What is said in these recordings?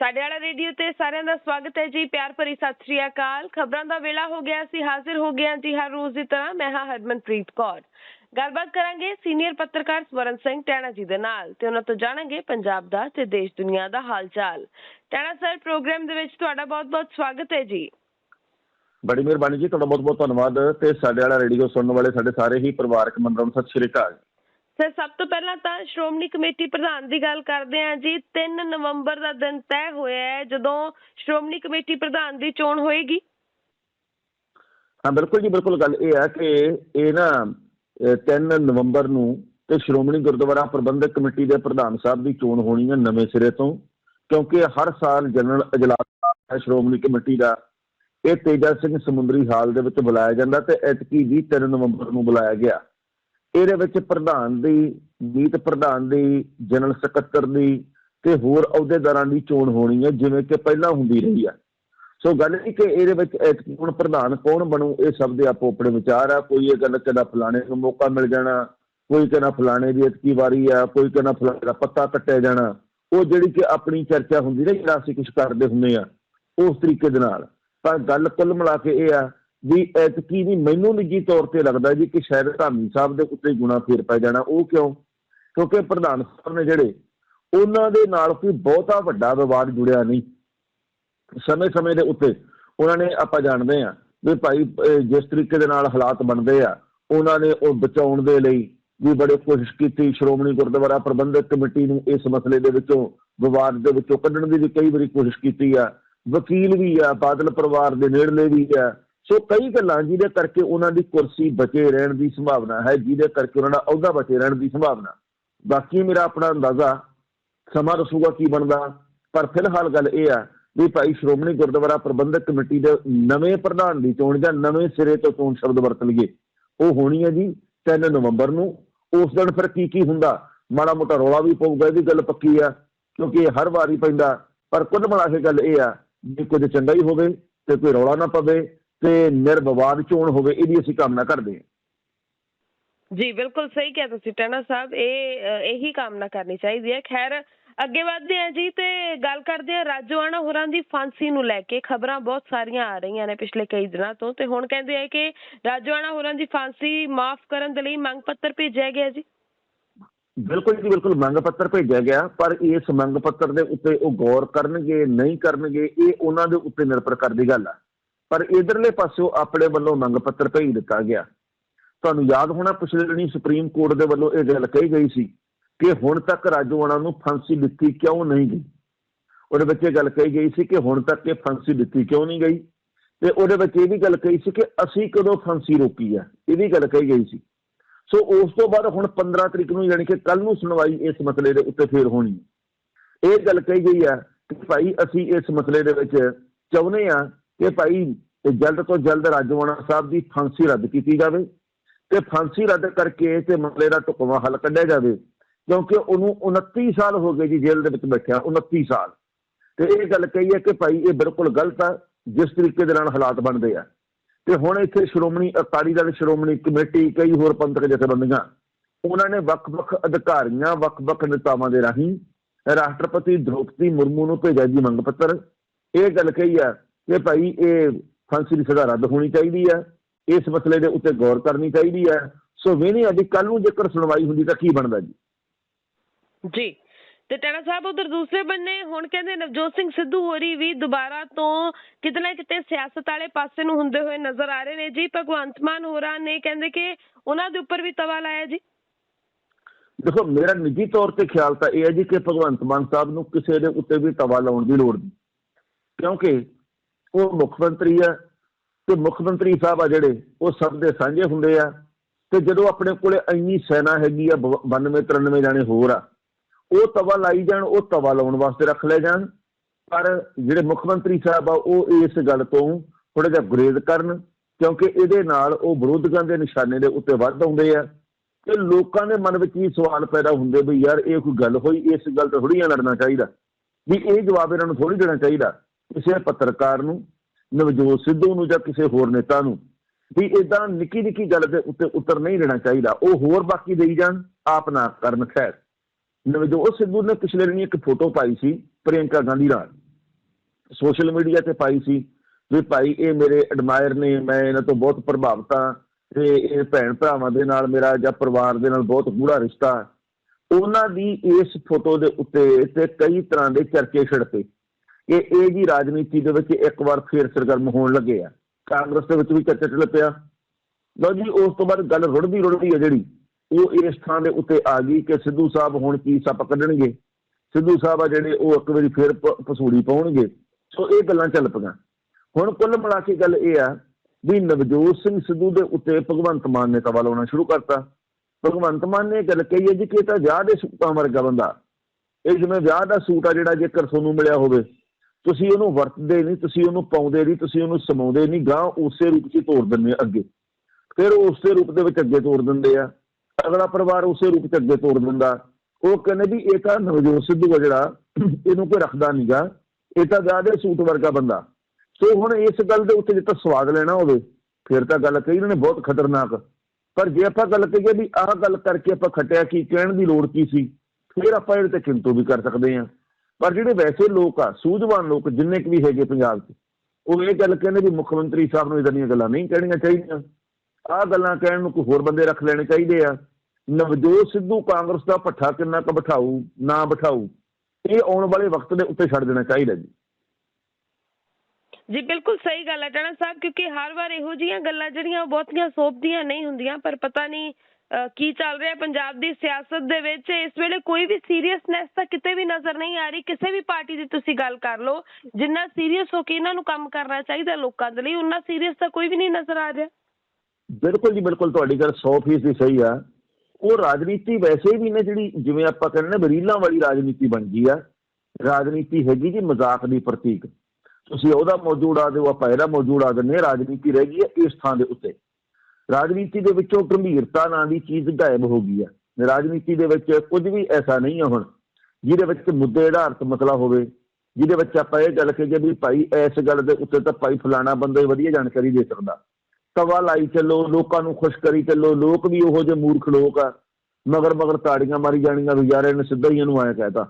ਸਾਡੇ ਵਾਲਾ ਰੇਡੀਓ ਤੇ ਸਾਰਿਆਂ ਦਾ ਸਵਾਗਤ ਹੈ ਜੀ। ਪਿਆਰ ਭਰੀ ਸਤਿ ਸ੍ਰੀ ਅਕਾਲ। ਖਬਰਾਂ ਦਾ ਵੇਲਾ ਹੋ ਗਿਆ ਸੀ, ਹਾਜ਼ਰ ਹੋ ਗਿਆ ਜੀ ਹਰ ਰੋਜ਼ ਦੀ ਤਰ੍ਹਾਂ। ਮੈਂ ਹਾਂ ਹਰਮਨਪ੍ਰੀਤ ਕੌਰ। ਗੱਲਬਾਤ ਕਰਾਂਗੇ ਸੀਨੀਅਰ ਪੱਤਰਕਾਰ ਸਵਰਨ ਸਿੰਘ ਟੈਣਾ ਜੀ ਦੇ ਨਾਲ ਤੇ ਉਹਨਾਂ ਤੋਂ ਜਾਣਾਂਗੇ ਪੰਜਾਬ ਦਾ ਤੇ ਦੇਸ਼ ਦੁਨੀਆ ਦਾ ਹਾਲ ਚਾਲ ਟੈਣਾ ਸਰ, ਪ੍ਰੋਗਰਾਮ ਦੇ ਵਿੱਚ ਤੁਹਾਡਾ ਬਹੁਤ-ਬਹੁਤ ਸਵਾਗਤ ਹੈ ਜੀ। ਬੜੀ ਮਿਹਰਬਾਨੀ ਜੀ, ਤੁਹਾਡਾ ਬਹੁਤ ਬਹੁਤ ਧੰਨਵਾਦ ਤੇ ਸਾਡੇ ਵਾਲਾ ਰੇਡੀਓ ਸੁਣਨ ਵਾਲੇ ਸਾਡੇ ਸਾਰੇ ਹੀ ਪਰਿਵਾਰਕ ਮੈਂਬਰਾਂ ਨੂੰ ਸਤਿ ਸ਼੍ਰੀ ਅਕਾਲ। ਸਰ ਸਭ ਤੋਂ ਪਹਿਲਾਂ ਤਾਂ ਸ਼੍ਰੋਮਣੀ ਕਮੇਟੀ ਪ੍ਰਧਾਨ ਦੀ ਗੱਲ ਕਰਦੇ ਹਾਂ ਜੀ। 3 ਨਵੰਬਰ ਦਾ ਦਿਨ ਤੈਅ ਹੋਇਆ ਹੈ। ਜਦੋਂ ਸ਼੍ਰੋਮਣੀ ਕਮੇਟੀ ਪ੍ਰਧਾਨ ਦੀ ਚੋਣ ਹੋਏਗੀ? ਹਾਂ, ਬਿਲਕੁਲ ਜੀ, ਬਿਲਕੁਲ ਗੱਲ ਇਹ ਹੈ ਕਿ ਇਹ ਨਾ 3 ਨਵੰਬਰ ਨੂੰ ਤੇ ਸ਼੍ਰੋਮਣੀ ਗੁਰਦੁਆਰਾ ਪ੍ਰਬੰਧਕ ਕਮੇਟੀ ਦੇ ਪ੍ਰਧਾਨ ਸਾਹਿਬ ਦੀ ਚੋਣ ਹੋਣੀ ਹੈ ਨਵੇਂ ਸਿਰੇ ਤੋਂ। ਕਿਉਂਕਿ ਹਰ ਸਾਲ ਜਨਰਲ ਅਜਲਾਸ ਹੈ ਸ਼੍ਰੋਮਣੀ ਕਮੇਟੀ ਦਾ। ਇਹ ਤੇਜਾ ਸਿੰਘ ਸਮੁੰਦਰੀ ਹਾਲ ਦੇ ਵਿੱਚ ਬੁਲਾਇਆ ਜਾਂਦਾ ਤੇ ਐਤਕੀ ਵੀ 3 ਨਵੰਬਰ ਨੂੰ ਬੁਲਾਇਆ ਗਿਆ। ਇਹਦੇ ਵਿੱਚ ਪ੍ਰਧਾਨ ਦੀ ਮੀਤ ਪ੍ਰਧਾਨ ਦੀ, ਜਨਰਲ ਸਕੱਤਰ ਦੀ ਤੇ ਹੋਰ ਅਹੁਦੇਦਾਰਾਂ ਦੀ ਚੋਣ ਹੋਣੀ ਹੈ, ਜਿਵੇਂ ਕਿ ਪਹਿਲਾਂ ਹੁੰਦੀ ਰਹੀ ਆ ਸੋ ਗੱਲ ਇਹ ਕਿ ਇਹਦੇ ਵਿੱਚ ਐਤਕੀ ਹੁਣ ਪ੍ਰਧਾਨ ਕੌਣ ਬਣੂ, ਇਹ ਸਭ ਦੇ ਆਪੋ ਆਪਣੇ ਵਿਚਾਰ ਆ। ਕੋਈ ਇਹ ਗੱਲ ਕਹਿੰਦਾ ਫਲਾਣੇ ਨੂੰ ਮੌਕਾ ਮਿਲ ਜਾਣਾ, ਕੋਈ ਕਹਿੰਦਾ ਫਲਾਣੇ ਦੀ ਐਤਕੀ ਵਾਰੀ ਆ, ਕੋਈ ਕਹਿੰਦਾ ਫਲਾਣੇ ਦਾ ਪੱਤਾ ਕੱਟਿਆ ਜਾਣਾ। ਉਹ ਜਿਹੜੀ ਕਿ ਆਪਣੀ ਚਰਚਾ ਹੁੰਦੀ ਨਾ ਜਿਹੜਾ ਅਸੀਂ ਕੁਝ ਕਰਦੇ ਹੁੰਦੇ ਆ, ਉਸ ਤਰੀਕੇ ਦੇ ਨਾਲ। ਪਰ ਗੱਲ ਕੁੱਲ ਮਿਲਾ ਕੇ ਇਹ ਆ ਵੀ ਐਤਕੀ ਵੀ ਮੈਨੂੰ ਨਿੱਜੀ ਤੌਰ ਤੇ ਲੱਗਦਾ ਜੀ ਕਿ ਸ਼ਾਇਦ ਧਾਮੀ ਸਾਹਿਬ ਦੇ ਉੱਤੇ ਗੁਣਾ ਫੇਰ ਪੈ ਜਾਣਾ, ਉਹ ਕਿਉਂ? ਕਿਉਂਕਿ ਪ੍ਰਧਾਨ ਸਾਹਿਬ ਨੇ ਜਿਹੜੇ, ਉਹਨਾਂ ਦੇ ਨਾਲ ਕੋਈ ਬਹੁਤਾ ਵੱਡਾ ਵਿਵਾਦ ਜੁੜਿਆ ਨਹੀਂ। ਸਮੇਂ-ਸਮੇਂ ਦੇ ਉੱਤੇ ਉਹਨਾਂ ਨੇ, ਆਪਾਂ ਜਾਣਦੇ ਆ ਵੀ ਭਾਈ ਜਿਸ ਤਰੀਕੇ ਦੇ ਨਾਲ ਹਾਲਾਤ ਬਣਦੇ ਆ, ਉਹਨਾਂ ਨੇ ਉਹ ਬਚਾਉਣ ਦੇ ਲਈ ਵੀ ਬੜੇ ਕੋਸ਼ਿਸ਼ ਕੀਤੀ। ਸ਼੍ਰੋਮਣੀ ਗੁਰਦੁਆਰਾ ਪ੍ਰਬੰਧਕ ਕਮੇਟੀ ਨੂੰ ਇਸ ਮਸਲੇ ਦੇ ਵਿੱਚੋਂ, ਵਿਵਾਦ ਦੇ ਵਿੱਚੋਂ ਕੱਢਣ ਦੀ ਵੀ ਕਈ ਵਾਰੀ ਕੋਸ਼ਿਸ਼ ਕੀਤੀ ਆ। ਵਕੀਲ ਵੀ ਆ, ਬਾਦਲ ਪਰਿਵਾਰ ਦੇ ਨੇੜਲੇ ਵੀ ਆ। ਸੋ ਕਈ ਗੱਲਾਂ ਜਿਹਦੇ ਕਰਕੇ ਉਹਨਾਂ ਦੀ ਕੁਰਸੀ ਬਚੇ ਰਹਿਣ ਦੀ ਸੰਭਾਵਨਾ ਹੈ, ਜਿਹਦੇ ਕਰਕੇ ਉਹਨਾਂ ਦਾ ਅਹੁਦਾ ਬਚੇ ਰਹਿਣ ਦੀ ਸੰਭਾਵਨਾ। ਬਾਕੀ ਮੇਰਾ ਆਪਣਾ ਅੰਦਾਜ਼ਾ, ਸਮਾਂ ਦੱਸੂਗਾ ਕੀ ਬਣਦਾ। ਪਰ ਫਿਲਹਾਲ ਗੱਲ ਇਹ ਆ ਵੀ ਭਾਈ ਸ਼੍ਰੋਮਣੀ ਗੁਰਦੁਆਰਾ ਪ੍ਰਬੰਧਕ ਕਮੇਟੀ ਦੇ ਨਵੇਂ ਪ੍ਰਧਾਨ ਦੀ ਚੋਣ ਜਾਂ ਨਵੇਂ ਸਿਰੇ ਤੋਂ ਚੋਣ ਸ਼ਬਦ ਵਰਤ ਲਈਏ। ਉਹ ਹੋਣੀ ਹੈ ਜੀ 3 ਨਵੰਬਰ ਨੂੰ। ਉਸ ਦਿਨ ਫਿਰ ਕੀ ਕੀ ਹੁੰਦਾ? ਮਾੜਾ ਮੋਟਾ ਰੌਲਾ ਵੀ ਪਊਗਾ ਇਹਦੀ ਗੱਲ ਪੱਕੀ ਆ, ਕਿਉਂਕਿ ਇਹ ਹਰ ਵਾਰੀ ਪੈਂਦਾ। ਪਰ ਕੁੱਲ ਮਿਲਾ ਕੇ ਗੱਲ ਇਹ ਆ ਵੀ ਕੁਝ ਚੰਗਾ ਹੀ ਹੋਵੇ ਤੇ ਕੋਈ ਰੌਲਾ ਨਾ ਪਵੇ ਤੇ ਨਿਰਵਿਵਾਦ ਚੋਣ ਹੋਵੇ ਇਹਦੀ ਅਸੀਂ ਕਾਮਨਾ ਕਰਦੇ ਹਾਂ। ਜੀ ਬਿਲਕੁਲ ਸਹੀ ਕਿਹਾ ਤੁਸੀਂ ਟੈਣਾ ਸਾਹਿਬ ਇਹ ਇਹੀ ਕਾਮਨਾ ਕਰਨੀ ਚਾਹੀਦੀ ਹੈ। ਖੈਰ ਅੱਗੇ ਵਧਦੇ ਹਾਂ ਜੀ ਤੇ ਗੱਲ ਕਰਦੇ ਹਾਂ ਰਾਜੋਆਣਾ ਹੋਰਾਂ ਦੀ ਫਾਂਸੀ ਨੂੰ ਲੈ ਕੇ। ਖਬਰਾਂ ਬਹੁਤ ਸਾਰੀਆਂ ਆ ਰਹੀਆਂ ਨੇ ਪਿਛਲੇ ਕਈ ਦਿਨਾਂ ਤੋਂ ਤੇ ਹੁਣ ਕਹਿੰਦੇ ਆ ਕਿ ਰਾਜੋਆਣਾ ਹੋਰਾਂ ਦੀ ਫਾਂਸੀ ਮਾਫ ਕਰਨ ਦੇ ਲਈ ਮੰਗ ਪੱਤਰ ਭੇਜਿਆ ਗਿਆ ਜੀ। ਬਿਲਕੁਲ ਜੀ ਬਿਲਕੁਲ ਮੰਗ ਪੱਤਰ ਭੇਜਿਆ ਗਿਆ ਪਰ ਇਸ ਮੰਗ ਪੱਤਰ ਦੇ ਉੱਤੇ ਉਹ ਗੌਰ ਕਰਨਗੇ ਨਹੀਂ ਕਰਨਗੇ ਇਹ ਉਹਨਾਂ ਦੇ ਉੱਤੇ ਨਿਰਭਰ ਕਰਦੀ ਗੱਲ ਆ। ਪਰ ਇਧਰਲੇ ਪਾਸਿਓਂ ਆਪਣੇ ਵੱਲੋਂ ਮੰਗ ਪੱਤਰ ਭੇਜ ਦਿੱਤਾ ਗਿਆ। ਤੁਹਾਨੂੰ ਯਾਦ ਹੋਣਾ ਪਿਛਲੇ ਦਿਨੀ ਸੁਪਰੀਮ ਕੋਰਟ ਦੇ ਵੱਲੋਂ ਇਹ ਗੱਲ ਕਹੀ ਗਈ ਸੀ ਕਿ ਹੁਣ ਤੱਕ ਰਾਜੋਆਣਾ ਨੂੰ ਫਾਂਸੀ ਦਿੱਤੀ ਕਿਉਂ ਨਹੀਂ ਗਈ? ਉਹਦੇ ਵਿੱਚ ਇਹ ਗੱਲ ਕਹੀ ਗਈ ਸੀ ਕਿ ਹੁਣ ਤੱਕ ਇਹ ਫਾਂਸੀ ਦਿੱਤੀ ਕਿਉਂ ਨਹੀਂ ਗਈ? ਤੇ ਉਹਦੇ ਵਿੱਚ ਇਹ ਵੀ ਗੱਲ ਕਹੀ ਸੀ ਕਿ ਅਸੀਂ ਕਦੋਂ ਫਾਂਸੀ ਰੋਕੀ ਆ? ਇਹ ਵੀ ਗੱਲ ਕਹੀ ਗਈ ਸੀ। ਸੋ ਉਸ ਤੋਂ ਬਾਅਦ ਹੁਣ 15 ਤਰੀਕ ਨੂੰ ਯਾਨੀ ਕਿ ਕੱਲ ਨੂੰ ਸੁਣਵਾਈ ਇਸ ਮਸਲੇ ਦੇ ਉੱਤੇ ਫੇਰ ਹੋਣੀ ਹੈ। ਇਹ ਗੱਲ ਕਹੀ ਗਈ ਹੈ ਕਿ ਭਾਈ ਅਸੀਂ ਇਸ ਮਸਲੇ ਦੇ ਵਿੱਚ ਚਾਹੁੰਦੇ ਆ ਕਿ ਭਾਈ ਜਲਦ ਤੋਂ ਜਲਦ ਰਾਜਵਾਨਾ ਸਾਹਿਬ ਦੀ ਫਾਂਸੀ ਰੱਦ ਕੀਤੀ ਜਾਵੇ ਤੇ ਫਾਂਸੀ ਰੱਦ ਕਰਕੇ ਤੇ ਮਸਲੇ ਦਾ ਢੁਕਵਾਂ ਹੱਲ ਕੱਢਿਆ ਜਾਵੇ, ਕਿਉਂਕਿ ਉਹਨੂੰ 29 ਸਾਲ ਹੋ ਗਏ ਜੀ ਜੇਲ੍ਹ ਦੇ ਵਿੱਚ ਬੈਠਿਆ 29 ਸਾਲ। ਤੇ ਇਹ ਗੱਲ ਕਹੀ ਹੈ ਕਿ ਭਾਈ ਇਹ ਬਿਲਕੁਲ ਗਲਤ ਆ, ਜਿਸ ਤਰੀਕੇ ਦੇ ਨਾਲ ਹਾਲਾਤ ਬਣਦੇ ਆ। ਤੇ ਹੁਣ ਇੱਥੇ ਸ਼੍ਰੋਮਣੀ ਅਕਾਲੀ ਦਲ, ਸ਼੍ਰੋਮਣੀ ਕਮੇਟੀ, ਕਈ ਹੋਰ ਪੰਥਕ ਜਥੇਬੰਦੀਆਂ, ਉਹਨਾਂ ਨੇ ਵੱਖ-ਵੱਖ ਅਧਿਕਾਰੀਆਂ, ਵੱਖ-ਵੱਖ ਨੇਤਾਵਾਂ ਦੇ ਰਾਹੀਂ ਰਾਸ਼ਟਰਪਤੀ ਦ੍ਰੋਪਦੀ ਮੁਰਮੂ ਨੂੰ ਭੇਜਿਆ ਜੀ ਮੰਗ ਪੱਤਰ। ਇਹ ਗੱਲ ਕਹੀ ਆ ਕਿ ਭਾਈ ਇਹ ਫਾਂਸੀ ਦੀ ਸਜ਼ਾ ਰੱਦ ਹੋਣੀ ਚਾਹੀਦੀ ਆ ਇਸ ਮਸਲੇ ਦੇ ਉੱਤੇ ਗੌਰ ਕਰਨੀ ਚਾਹੀਦੀ ਆ। ਸੋ ਵੇਨੇ ਅਭੀ ਕੱਲ ਨੂੰ ਜੇਕਰ ਸੁਣਵਾਈ ਹੁੰਦੀ ਤਾਂ ਕੀ ਬਣਦਾ ਜੀ? ਜੀ ਤੇ ਟੈਣਾ ਸਾਹਿਬ ਉਧਰ ਦੂਸਰੇ ਬੰਨੇ ਹੁਣ ਕਹਿੰਦੇ ਨਵਜੋਤ ਸਿੰਘ ਸਿੱਧੂ ਹੋਰੀ ਵੀ ਦੁਬਾਰਾ ਤੋਂ ਕਿਤੇ ਨਾ ਕਿਤੇ ਸਿਆਸਤ ਵਾਲੇ ਪਾਸੇ ਨੂੰ ਹੁੰਦੇ ਹੋਏ ਨਜ਼ਰ ਆ ਰਹੇ ਨੇ ਜੀ। ਭਗਵੰਤ ਮਾਨ ਹੋਰਾਂ ਨੇ ਕਹਿੰਦੇ ਕਿ ਉਹਨਾਂ ਦੇ ਉੱਪਰ ਵੀ ਤਵਾ ਲਾਇਆ ਜੀ। ਦੇਖੋ ਮੇਰਾ ਨਿੱਜੀ ਤੌਰ ਤੇ ਖਿਆਲ ਤਾਂ ਇਹ ਹੈ ਜੀ ਕਿ ਭਗਵੰਤ ਮਾਨ ਸਾਹਿਬ ਨੂੰ ਕਿਸੇ ਦੇ ਉੱਤੇ ਵੀ ਤਵਾ ਲਾਉਣ ਦੀ ਲੋੜ ਨਹੀਂ। ਕਿਉਂਕਿ ਉਹ ਮੁੱਖ ਮੰਤਰੀ ਆ ਤੇ ਮੁੱਖ ਮੰਤਰੀ ਸਾਹਿਬ ਆ ਜਿਹੜੇ, ਉਹ ਸਭ ਦੇ ਸਾਂਝੇ ਹੁੰਦੇ ਆ ਤੇ ਜਦੋਂ ਆਪਣੇ ਕੋਲੇ ਇੰਨੀ ਸੈਨਾ ਹੈਗੀ ਆ 92 93 ਜਾਣੇ ਹੋਰ ਆ, ਉਹ ਤਵਾ ਲਾਈ ਜਾਣ, ਉਹ ਤਵਾ ਲਾਉਣ ਵਾਸਤੇ ਰੱਖ ਲੈ ਜਾਣ। ਪਰ ਜਿਹੜੇ ਮੁੱਖ ਮੰਤਰੀ ਸਾਹਿਬ ਆ, ਉਹ ਇਸ ਗੱਲ ਤੋਂ ਥੋੜਾ ਜਿਹਾ ਗੁਰੇਜ਼ ਕਰਨ ਕਿਉਂਕਿ ਇਹਦੇ ਨਾਲ ਉਹ ਵਿਰੋਧਕਾਂ ਦੇ ਨਿਸ਼ਾਨੇ ਦੇ ਉੱਤੇ ਵੱਧ ਆਉਂਦੇ ਆ ਤੇ ਲੋਕਾਂ ਦੇ ਮਨ ਵਿੱਚ ਵੀ ਸਵਾਲ ਪੈਦਾ ਹੁੰਦੇ ਵੀ ਯਾਰ ਇਹ ਕੋਈ ਗੱਲ ਹੋਈ, ਇਸ ਗੱਲ ਤੇ ਥੋੜ੍ਹੀ ਲੜਨਾ ਚਾਹੀਦਾ। ਵੀ ਇਹ ਜਵਾਬ ਇਹਨਾਂ ਨੂੰ ਥੋੜੀ ਦੇਣਾ ਚਾਹੀਦਾ। ਕਿਸੇ ਪੱਤਰਕਾਰ ਨੂੰ, ਨਵਜੋਤ ਸਿੱਧੂ ਨੂੰ ਜਾਂ ਕਿਸੇ ਹੋਰ ਨੇਤਾ ਨੂੰ, ਵੀ ਇਦਾਂ ਨਿੱਕੀ ਨਿੱਕੀ ਗੱਲ ਦੇ ਉੱਤੇ ਉੱਤਰ ਨਹੀਂ ਦੇਣਾ ਚਾਹੀਦਾ। ਉਹ ਹੋਰ ਬਾਕੀ ਦੇਈ ਜਾਣ, ਆਪ ਨਾ ਕਰਨ ਖੈਰ। ਨਵਜੋਤ ਸਿੱਧੂ ਨੇ ਪਿਛਲੇ ਦਿਨੀ ਇੱਕ ਫੋਟੋ ਪਾਈ ਸੀ, ਪ੍ਰਿਯੰਕਾ ਗਾਂਧੀ ਨਾਲ। ਸੋਸ਼ਲ ਮੀਡੀਆ ਤੇ ਪਾਈ ਸੀ, ਵੀ ਭਾਈ ਇਹ ਮੇਰੇ ਐਡਮਾਇਰ ਨੇ, ਮੈਂ ਇਹਨਾਂ ਤੋਂ ਬਹੁਤ ਪ੍ਰਭਾਵਿਤ ਹਾਂ, ਤੇ ਇਹ ਭੈਣ ਭਰਾਵਾਂ ਦੇ ਨਾਲ ਮੇਰਾ ਜਾਂ ਪਰਿਵਾਰ ਦੇ ਨਾਲ ਬਹੁਤ ਗੂੜਾ ਰਿਸ਼ਤਾ ਉਹਨਾਂ ਦੀ ਇਸ ਫੋਟੋ ਦੇ ਉੱਤੇ ਤੇ ਕਈ ਤਰ੍ਹਾਂ ਦੇ ਚਰਚੇ ਛਿੜਤੇ ਕਿ ਇਹ ਜੀ ਰਾਜਨੀਤੀ ਦੇ ਵਿੱਚ ਇੱਕ ਵਾਰ ਫੇਰ ਸਰਗਰਮ ਹੋਣ ਲੱਗੇ ਆ। ਕਾਂਗਰਸ ਦੇ ਵਿੱਚ ਵੀ ਚਰਚਾ ਚੱਲ ਪਿਆ ਲਓ ਜੀ, ਉਸ ਤੋਂ ਬਾਅਦ ਗੱਲ ਰੁੜਦੀ ਰੁੜਦੀ ਹੈ ਜਿਹੜੀ, ਉਹ ਇਸ ਥਾਂ ਦੇ ਉੱਤੇ ਆ ਗਈ ਕਿ ਸਿੱਧੂ ਸਾਹਿਬ ਹੁਣ ਕੀ ਸੱਪ ਕੱਢਣਗੇ। ਸਿੱਧੂ ਸਾਹਿਬ ਆ ਜਿਹੜੇ, ਉਹ ਇੱਕ ਵਾਰੀ ਫੇਰ ਪ- ਪਸੂੜੀ ਪਾਉਣਗੇ। ਸੋ ਇਹ ਗੱਲਾਂ ਚੱਲ ਪਈਆਂ। ਹੁਣ ਕੁੱਲ ਮਿਲਾ ਕੇ ਗੱਲ ਇਹ ਆ ਵੀ ਨਵਜੋਤ ਸਿੰਘ ਸਿੱਧੂ ਦੇ ਉੱਤੇ ਭਗਵੰਤ ਮਾਨ ਨੇ ਤਵਾ ਲਾਉਣਾ ਸ਼ੁਰੂ ਕਰਤਾ। ਭਗਵੰਤ ਮਾਨ ਨੇ ਗੱਲ ਕਹੀ ਹੈ ਜੀ ਕਿ ਇਹ ਤਾਂ ਵਿਆਹ ਦੇ ਸੂਟਾਂ ਵਰਗਾ ਬੰਦਾ। ਇਹ ਜਿਵੇਂ ਵਿਆਹ ਦਾ ਸੂਟ ਆ ਜਿਹੜਾ ਜੇਕਰ ਤੁਹਾਨੂੰ ਮਿਲਿਆ ਹੋਵੇ ਤੁਸੀਂ ਉਹਨੂੰ ਵਰਤਦੇ ਨਹੀਂ, ਤੁਸੀਂ ਉਹਨੂੰ ਪਾਉਂਦੇ ਨਹੀਂ, ਤੁਸੀਂ ਉਹਨੂੰ ਸਮਾਉਂਦੇ ਨਹੀਂ ਗਾਂ ਉਸੇ ਰੂਪ 'ਚ ਹੀ ਤੋੜ ਦਿੰਦੇ ਅੱਗੇ। ਫਿਰ ਉਹ ਉਸੇ ਰੂਪ ਦੇ ਵਿੱਚ ਅੱਗੇ ਤੋੜ ਦਿੰਦੇ ਆ। ਅਗਲਾ ਪਰਿਵਾਰ ਉਸੇ ਰੂਪ 'ਚ ਅੱਗੇ ਤੋੜ ਦਿੰਦਾ। ਉਹ ਕਹਿੰਦੇ ਵੀ ਇਹ ਤਾਂ ਨਵਜੋਤ ਸਿੱਧੂ ਆ ਜਿਹੜਾ, ਇਹਨੂੰ ਕੋਈ ਰੱਖਦਾ ਨਹੀਂਗਾ ਇਹ ਤਾਂ ਵਿਆਹ ਦੇ ਸੂਟ ਵਰਗਾ ਬੰਦਾ। ਸੋ ਹੁਣ ਇਸ ਗੱਲ ਦੇ ਉੱਤੇ ਜੇ ਤਾਂ ਸਵਾਦ ਲੈਣਾ ਹੋਵੇ, ਫਿਰ ਤਾਂ ਗੱਲ ਕਹੀ ਇਹਨਾਂ ਨੇ ਬਹੁਤ ਖਤਰਨਾਕ। ਪਰ ਜੇ ਆਪਾਂ ਗੱਲ ਕਹੀਏ ਵੀ ਆਹ ਗੱਲ ਕਰਕੇ ਆਪਾਂ ਖਟਿਆ, ਕੀ ਕਹਿਣ ਦੀ ਲੋੜ ਕੀ ਸੀ? ਫਿਰ ਆਪਾਂ ਇਹਦੇ ਤੇ ਕਿੰਤੂ ਵੀ ਕਰ ਸਕਦੇ ਹਾਂ। ਪਰ ਜਿਹੜੇ ਵੈਸੇ ਲੋਕ ਆ, ਸੂਝਵਾਨ ਲੋਕ ਜਿੰਨੇ ਕੁ ਵੀ ਹੈਗੇ ਪੰਜਾਬ 'ਚ ਉਹ ਇਹ ਗੱਲ ਕਹਿੰਦੇ ਵੀ ਮੁੱਖ ਮੰਤਰੀ ਸਾਹਿਬ ਨੂੰ ਇਦਾਂ ਦੀਆਂ ਗੱਲਾਂ ਨਹੀਂ ਕਹਿਣੀਆਂ ਚਾਹੀਦੀਆਂ। ਆਹ ਗੱਲਾਂ ਕਹਿਣ ਨੂੰ ਕੋਈ ਹੋਰ ਬੰਦੇ ਰੱਖ ਲੈਣੇ ਚਾਹੀਦੇ ਆ। ਨਵਜੋਤ ਸਿੱਧੂ ਕਾਂਗਰਸ ਦਾ ਪੱਠਾ ਕਿੰਨਾ ਕੁ ਬਿਠਾਊ, ਨਾ ਬਿਠਾਊ, ਇਹ ਆਉਣ ਵਾਲੇ ਵਕਤ ਦੇ ਉੱਤੇ ਛੱਡ ਦੇਣਾ ਚਾਹੀਦਾ ਜੀ। ਜੀ, ਬਿਲਕੁਲ ਸਹੀ ਗੱਲ ਹੈ, ਟਣਾ ਸਾਹਿਬ, ਕਿਉਂਕਿ ਹਰ ਵਾਰ ਇਹੋ ਜਿਹੀਆਂ ਗੱਲਾਂ ਜਿਹੜੀਆਂ ਉਹ ਬਹੁਤੀਆਂ ਸੋਪਦੀਆਂ ਨਹੀਂ ਹੁੰਦੀਆਂ, ਪਰ ਪਤਾ ਨਹੀਂ ਕੀ ਚੱਲ ਰਿਹਾ ਪੰਜਾਬ ਦੀ ਸਿਆਸਤ ਦੇ ਵਿੱਚ? ਇਸ ਵੇਲੇ ਕੋਈ ਵੀ ਸੀਰੀਅਸਨੈਸ ਤਾਂ ਕਿਤੇ ਵੀ ਨਜ਼ਰ ਨਹੀਂ ਆ ਰਹੀ। ਕਿਸੇ ਵੀ ਪਾਰਟੀ ਦੀ ਤੁਸੀਂ ਗੱਲ ਕਰ ਲਓ, ਜਿੰਨਾ ਸੀਰੀਅਸ ਹੋ ਕੇ ਇਹਨਾਂ ਨੂੰ ਕੰਮ ਕਰਨਾ ਚਾਹੀਦਾ ਲੋਕਾਂ ਦੇ ਲਈ, ਉਨਾ ਸੀਰੀਅਸ ਤਾਂ ਕੋਈ ਵੀ ਨਹੀਂ ਨਜ਼ਰ ਆ ਰਿਹਾ। ਬਿਲਕੁਲ ਜੀ, ਬਿਲਕੁਲ ਤੁਹਾਡੀ ਗੱਲ 100% ਦੀ ਸਹੀ ਆ। ਉਹ ਰਾਜਨੀਤੀ ਵੈਸੇ ਵੀ ਨੇ ਜਿਹੜੀ, ਜਿਵੇਂ ਆਪਾਂ ਕਹਿੰਦੇ ਬਰੀਲਾਂ ਵਾਲੀ ਰਾਜਨੀਤੀ ਬਣ ਗਈ ਆ। ਰਾਜਨੀਤੀ ਹੈਗੀ ਜੀ ਮਜ਼ਾਕ ਦੀ ਪ੍ਰਤੀਕ। ਤੁਸੀਂ ਉਹਦਾ ਮੌਜੂਦ ਆ ਦਿਓ, ਆਪਾਂ ਇਹਦਾ ਮੌਜੂਦ ਆ ਦਿੰਦੇ ਰਾਜਨੀਤੀ ਰਹਿ ਗਈ ਹੈ ਇਸ ਥਾਂ ਦੇ ਉੱਤੇ। ਰਾਜਨੀਤੀ ਦੇ ਵਿੱਚੋਂ ਗੰਭੀਰਤਾ ਨਾਂ ਦੀ ਚੀਜ਼ ਗਾਇਬ ਹੋ ਗਈ ਹੈ ਰਾਜਨੀਤੀ ਦੇ ਵਿੱਚ ਕੁਝ ਵੀ ਐਸਾ ਨਹੀਂ ਹੈ ਹੁਣ, ਜਿਹਦੇ ਵਿੱਚ ਮੁੱਦੇ ਆਧਾਰਿਤ ਮਸਲਾ ਹੋਵੇ, ਜਿਹਦੇ ਵਿੱਚ ਆਪਾਂ ਇਹ ਗੱਲ ਕਹੀਏ ਵੀ ਭਾਈ ਇਸ ਗੱਲ ਦੇ ਉੱਤੇ ਤਾਂ ਭਾਈ ਫਲਾਣਾ ਬੰਦਾ ਹੀ ਵਧੀਆ ਜਾਣਕਾਰੀ ਦੇ ਸਕਦਾ। ਤਵਾ ਲਾਈ ਚੱਲੋ, ਲੋਕਾਂ ਨੂੰ ਖੁਸ਼ ਕਰੀ ਚੱਲੋ, ਲੋਕ ਵੀ ਉਹੋ ਜਿਹੇ ਮੂਰਖ ਲੋਕ ਆ। ਮਗਰ ਮਗਰ ਤਾੜੀਆਂ ਮਾਰੀ ਜਾਣੀਆਂ ਵੀ ਯਾਰ ਇਹਨੇ ਸਿੱਧਾ ਹੀ ਇਹਨੂੰ ਆਇਆ ਕਹਿਤਾ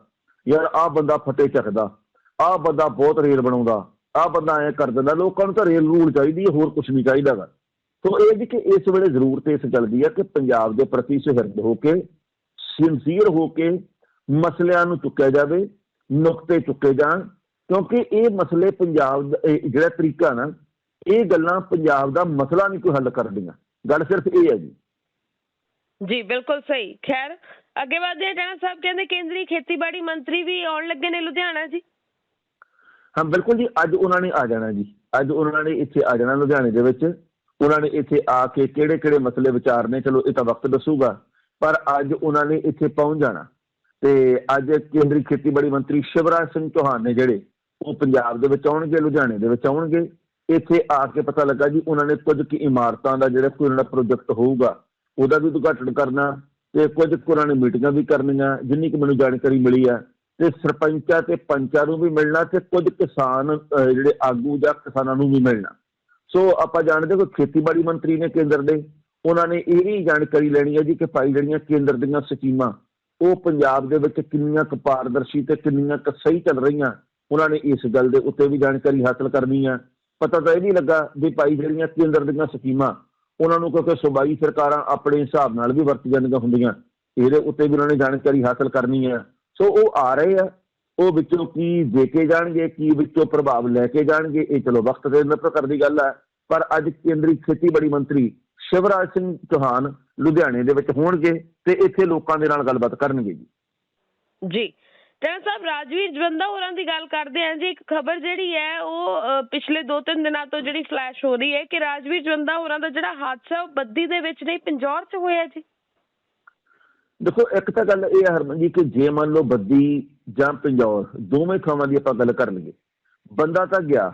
ਯਾਰ ਆਹ ਬੰਦਾ ਫੱਟੇ ਚੱਕਦਾ, ਆਹ ਬੰਦਾ ਬਹੁਤ ਰੇਲ ਬਣਾਉਂਦਾ, ਆਹ ਬੰਦਾ ਐ ਕਰ ਦਿੰਦਾ, ਲੋਕਾਂ ਨੂੰ ਤਾਂ ਰੇਲ ਰੂਲ ਚਾਹੀਦੀ ਹੈ ਹੋਰ ਕੁਝ ਨਹੀਂ ਚਾਹੀਦਾਗਾ। ਸੋ ਇਹ ਜੀ ਕਿ ਇਸ ਵੇਲੇ ਜ਼ਰੂਰਤ ਇਸ ਗੱਲ ਦੀ ਹੈ ਕਿ ਪੰਜਾਬ ਦੇ ਪ੍ਰਤੀ ਸੁਹਿਰਦ ਹੋ ਕੇ ਸਿੰਸੀਅਰ ਹੋ ਕੇ ਮਸਲਿਆਂ ਨੂੰ ਚੁੱਕਿਆ ਜਾਵੇ ਨੁਕਤੇ ਚੁੱਕੇ ਜਾਣ ਕਿਉਂਕਿ ਇਹ ਮਸਲੇ ਪੰਜਾਬ ਦਾ ਜਿਹੜਾ ਤਰੀਕਾ ਨਾ ਇਹ ਗੱਲਾਂ ਪੰਜਾਬ ਦਾ ਮਸਲਾ ਨਹੀਂ ਕੋਈ ਹੱਲ ਕਰਦੀਆਂ। ਗੱਲ ਸਿਰਫ ਇਹ ਹੈ ਜੀ। ਜੀ ਬਿਲਕੁਲ ਸਹੀ। ਖੈਰ ਅੱਗੇ ਵਧਦੇ ਟਣਾ ਸਾਹਿਬ ਕਹਿੰਦੇ ਕੇਂਦਰੀ ਖੇਤੀਬਾੜੀ ਮੰਤਰੀ ਵੀ ਆਉਣ ਲੱਗੇ ਨੇ ਲੁਧਿਆਣਾ ਜੀ। ਹਾਂ ਬਿਲਕੁਲ ਜੀ ਅੱਜ ਉਹਨਾਂ ਨੇ ਆ ਜਾਣਾ ਜੀ। ਅੱਜ ਉਹਨਾਂ ਨੇ ਇੱਥੇ ਆ ਜਾਣਾ ਲੁਧਿਆਣੇ ਦੇ ਵਿੱਚ। ਉਹਨਾਂ ਨੇ ਇੱਥੇ ਆ ਕੇ ਕਿਹੜੇ ਕਿਹੜੇ ਮਸਲੇ ਵਿਚਾਰਨੇ ਚਲੋ ਇਹ ਤਾਂ ਵਕਤ ਦੱਸੂਗਾ, ਪਰ ਅੱਜ ਉਹਨਾਂ ਨੇ ਇੱਥੇ ਪਹੁੰਚ ਜਾਣਾ। ਤੇ ਅੱਜ ਕੇਂਦਰੀ ਖੇਤੀਬਾੜੀ ਮੰਤਰੀ ਸ਼ਿਵਰਾਜ ਸਿੰਘ ਚੌਹਾਨ ਨੇ ਜਿਹੜੇ ਉਹ ਪੰਜਾਬ ਦੇ ਵਿੱਚ ਆਉਣਗੇ, ਲੁਧਿਆਣੇ ਦੇ ਵਿੱਚ ਆਉਣਗੇ। ਇੱਥੇ ਆ ਕੇ ਪਤਾ ਲੱਗਾ ਜੀ, ਉਹਨਾਂ ਨੇ ਕੁਝ ਕੁ ਇਮਾਰਤਾਂ ਦਾ ਜਿਹੜਾ ਕੋਈ ਉਹਨਾਂ ਦਾ ਪ੍ਰੋਜੈਕਟ ਹੋਊਗਾ, ਉਹਦਾ ਵੀ ਉਦਘਾਟਨ ਕਰਨਾ ਤੇ ਕੁਝ ਕੁ ਉਹਨਾਂ ਨੇ ਮੀਟਿੰਗਾਂ ਵੀ ਕਰਨੀਆਂ, ਜਿੰਨੀ ਕਿ ਮੈਨੂੰ ਜਾਣਕਾਰੀ ਮਿਲੀ ਆ, ਤੇ ਸਰਪੰਚਾਂ ਤੇ ਪੰਚਾਂ ਨੂੰ ਵੀ ਮਿਲਣਾ ਤੇ ਕੁਝ ਕਿਸਾਨ ਜਿਹੜੇ ਆਗੂ ਜਾਂ ਕਿਸਾਨਾਂ ਨੂੰ ਵੀ ਮਿਲਣਾ। ਸੋ ਆਪਾਂ ਜਾਣਦੇ ਕੋਈ ਖੇਤੀਬਾੜੀ ਮੰਤਰੀ ਨੇ ਕੇਂਦਰ ਦੇ, ਉਹਨਾਂ ਨੇ ਇਹ ਵੀ ਜਾਣਕਾਰੀ ਲੈਣੀ ਹੈ ਜੀ ਕਿ ਭਾਈ ਜਿਹੜੀਆਂ ਕੇਂਦਰ ਦੀਆਂ ਸਕੀਮਾਂ, ਉਹ ਪੰਜਾਬ ਦੇ ਵਿੱਚ ਕਿੰਨੀਆਂ ਕੁ ਪਾਰਦਰਸ਼ੀ ਤੇ ਕਿੰਨੀਆਂ ਕੁ ਸਹੀ ਚੱਲ ਰਹੀਆਂ, ਉਹਨਾਂ ਨੇ ਇਸ ਗੱਲ ਦੇ ਉੱਤੇ ਵੀ ਜਾਣਕਾਰੀ ਹਾਸਲ ਕਰਨੀ ਆ। ਪਤਾ ਤਾਂ ਇਹ ਨਹੀਂ ਲੱਗਾ ਵੀ ਭਾਈ ਜਿਹੜੀਆਂ ਕੇਂਦਰ ਦੀਆਂ ਸਕੀਮਾਂ, ਉਹਨਾਂ ਨੂੰ ਕਿਉਂਕਿ ਸੂਬਾਈ ਸਰਕਾਰਾਂ ਆਪਣੇ ਹਿਸਾਬ ਨਾਲ ਵੀ ਵਰਤੀਆਂ ਜਾਂਦੀਆਂ ਹੁੰਦੀਆਂ, ਇਹਦੇ ਉੱਤੇ ਵੀ ਉਹਨਾਂ ਨੇ ਜਾਣਕਾਰੀ ਹਾਸਲ ਕਰਨੀ ਆ। ਸੋ ਉਹ ਆ ਰਹੇ ਆ ਉਹ ਵਿੱਚੋਂ ਕੀ ਦੇ ਕੇ ਜਾਣਗੇ, ਕੀ ਵਿੱਚੋਂ ਪ੍ਰਭਾਵ ਲੈ ਕੇ ਜਾਣਗੇ, ਇਹ ਚਲੋ ਵਕਤ ਦੇ ਨਿਰਭਰ ਕਰਦੀ ਗੱਲ ਹੈ ਪਰ ਅੱਜ ਕੇਂਦਰੀ ਖੇਤੀਬਾੜੀ ਮੰਤਰੀ ਸ਼ਿਵਰਾਜ ਸਿੰਘ ਚੌਹਾਨ ਲੁਧਿਆਣੇ ਦੇ ਵਿੱਚ ਹੋਣਗੇ ਤੇ ਇੱਥੇ ਲੋਕਾਂ ਦੇ ਨਾਲ ਗੱਲਬਾਤ ਕਰਨਗੇ ਜੀ। ਜੀ। ਟਣਾ ਸਾਹਿਬ, ਰਾਜਵੀਰ ਜਵੰਦਾ ਹੋਰਾਂ ਦੀ ਗੱਲ ਕਰਦੇ ਹਾਂ ਜੀ। ਇੱਕ ਖਬਰ ਜਿਹੜੀ ਹੈ, ਉਹ ਪਿਛਲੇ 2-3 ਦਿਨਾਂ ਤੋਂ ਜਿਹੜੀ ਫਲੈਸ਼ ਹੋ ਰਹੀ ਹੈ ਕਿ ਰਾਜਵੀਰ ਜਵੰਦਾ ਹੋਰਾਂ ਦਾ ਜਿਹੜਾ ਹਾਦਸਾ, ਉਹ ਬੱਦੀ ਦੇ ਵਿੱਚ ਨਹੀਂ, ਪਿੰਜੌਰ 'ਚ ਹੋਇਆ ਜੀ। ਦੇਖੋ, ਇੱਕ ਤਾਂ ਗੱਲ ਇਹ ਹੈ ਹਰਮਨ ਜੀ ਕਿ ਜੇ ਮੰਨ ਲਓ ਬੱਦੀ ਜਾਂ ਪਿੰਜੌਰ ਦੋਵੇਂ ਥਾਵਾਂ ਦੀ ਆਪਾਂ ਗੱਲ ਕਰ ਲਈਏ ਬੰਦਾ ਤਾਂ ਗਿਆ,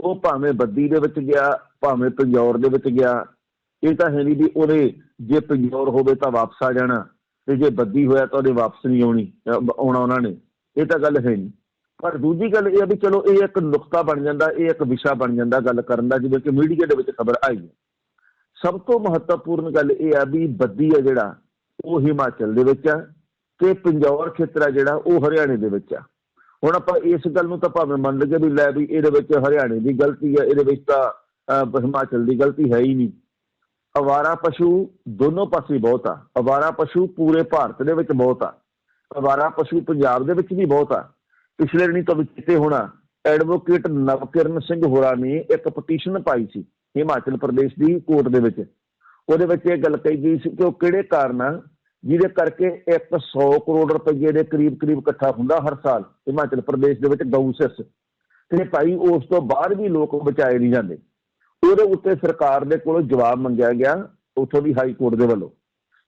ਉਹ ਭਾਵੇਂ ਬੱਦੀ ਦੇ ਵਿੱਚ ਗਿਆ, ਭਾਵੇਂ ਪੰਜੌਰ ਦੇ ਵਿੱਚ ਗਿਆ, ਇਹ ਤਾਂ ਹੈ ਨਹੀਂ ਵੀ ਉਹਦੇ ਜੇ ਪਿੰਜੌਰ ਹੋਵੇ ਤਾਂ ਵਾਪਸ ਆ ਜਾਣਾ ਤੇ ਜੇ ਬੱਦੀ ਹੋਇਆ ਤਾਂ ਉਹਦੇ ਵਾਪਸ ਨਹੀਂ ਆਉਣੀ ਆਉਣਾ ਉਹਨਾਂ ਨੇ, ਇਹ ਤਾਂ ਗੱਲ ਹੈ ਨਹੀਂ। ਪਰ ਦੂਜੀ ਗੱਲ ਇਹ ਆ ਵੀ ਚਲੋ ਇਹ ਇੱਕ ਨੁਕਤਾ ਬਣ ਜਾਂਦਾ, ਇਹ ਇੱਕ ਵਿਸ਼ਾ ਬਣ ਜਾਂਦਾ ਗੱਲ ਕਰਨ ਦਾ, ਜਿਵੇਂ ਕਿ ਮੀਡੀਆ ਦੇ ਵਿੱਚ ਖਬਰ ਆਈ ਹੈ। ਸਭ ਤੋਂ ਮਹੱਤਵਪੂਰਨ ਗੱਲ ਇਹ ਆ ਵੀ ਬੱਦੀ ਆ ਜਿਹੜਾ ਉਹ ਹਿਮਾਚਲ ਦੇ ਵਿੱਚ ਆ ਤੇ ਪੰਜੌਰ ਖੇਤਰ ਆ ਜਿਹੜਾ, ਉਹ ਹਰਿਆਣੇ ਦੇ ਵਿੱਚ ਆ। ਹੁਣ ਆਪਾਂ ਇਸ ਗੱਲ ਨੂੰ ਤਾਂ ਭਾਵੇਂ ਮੰਨ ਲਈਏ ਵੀ ਲੈ ਵੀ ਇਹਦੇ ਵਿੱਚ ਹਰਿਆਣੇ ਦੀ ਗਲਤੀ ਹੈ ਇਹਦੇ ਵਿੱਚ ਤਾਂ ਹਿਮਾਚਲ ਦੀ ਗਲਤੀ ਹੈ ਹੀ ਨਹੀਂ। ਅਵਾਰਾ ਪਸ਼ੂ ਦੋਨੋਂ ਪਾਸੇ ਬਹੁਤ ਆ। ਅਵਾਰਾ ਪਸ਼ੂ ਪੂਰੇ ਭਾਰਤ ਦੇ ਵਿੱਚ ਬਹੁਤ ਆ। ਅਵਾਰਾ ਪਸ਼ੂ ਪੰਜਾਬ ਦੇ ਵਿੱਚ ਵੀ ਬਹੁਤ ਆ। ਪਿਛਲੇ ਦਿਨੀ ਤੋਂ ਕਿਤੇ ਹੋਣਾ ਐਡਵੋਕੇਟ ਨਵਕਿਰਨ ਸਿੰਘ ਹੋਰਾਂ ਨੇ ਇੱਕ ਪਟੀਸ਼ਨ ਪਾਈ ਸੀ ਹਿਮਾਚਲ ਪ੍ਰਦੇਸ਼ ਦੀ ਕੋਰਟ ਦੇ ਵਿੱਚ। ਉਹਦੇ ਵਿੱਚ ਇਹ ਗੱਲ ਕਹੀ ਗਈ ਸੀ ਕਿ ਉਹ ਕਿਹੜੇ ਕਾਰਨ ਆ, ਜਿਹਦੇ ਕਰਕੇ 100 ਕਰੋੜ ਰੁਪਏ ਦੇ ਕਰੀਬ ਕਰੀਬ ਇਕੱਠਾ ਹੁੰਦਾ ਹਰ ਸਾਲ ਹਿਮਾਚਲ ਪ੍ਰਦੇਸ਼ ਦੇ ਵਿੱਚ ਗਊ ਸੈਸ ਤੇ ਭਾਈ, ਉਸ ਤੋਂ ਬਾਅਦ ਵੀ ਲੋਕ ਬਚਾਏ ਨਹੀਂ ਜਾਂਦੇ। ਉਹਦੇ ਉੱਤੇ ਸਰਕਾਰ ਦੇ ਕੋਲੋਂ ਜਵਾਬ ਮੰਗਿਆ ਗਿਆ ਉੱਥੋਂ ਦੀ ਹਾਈ ਕੋਰਟ ਦੇ ਵੱਲੋਂ।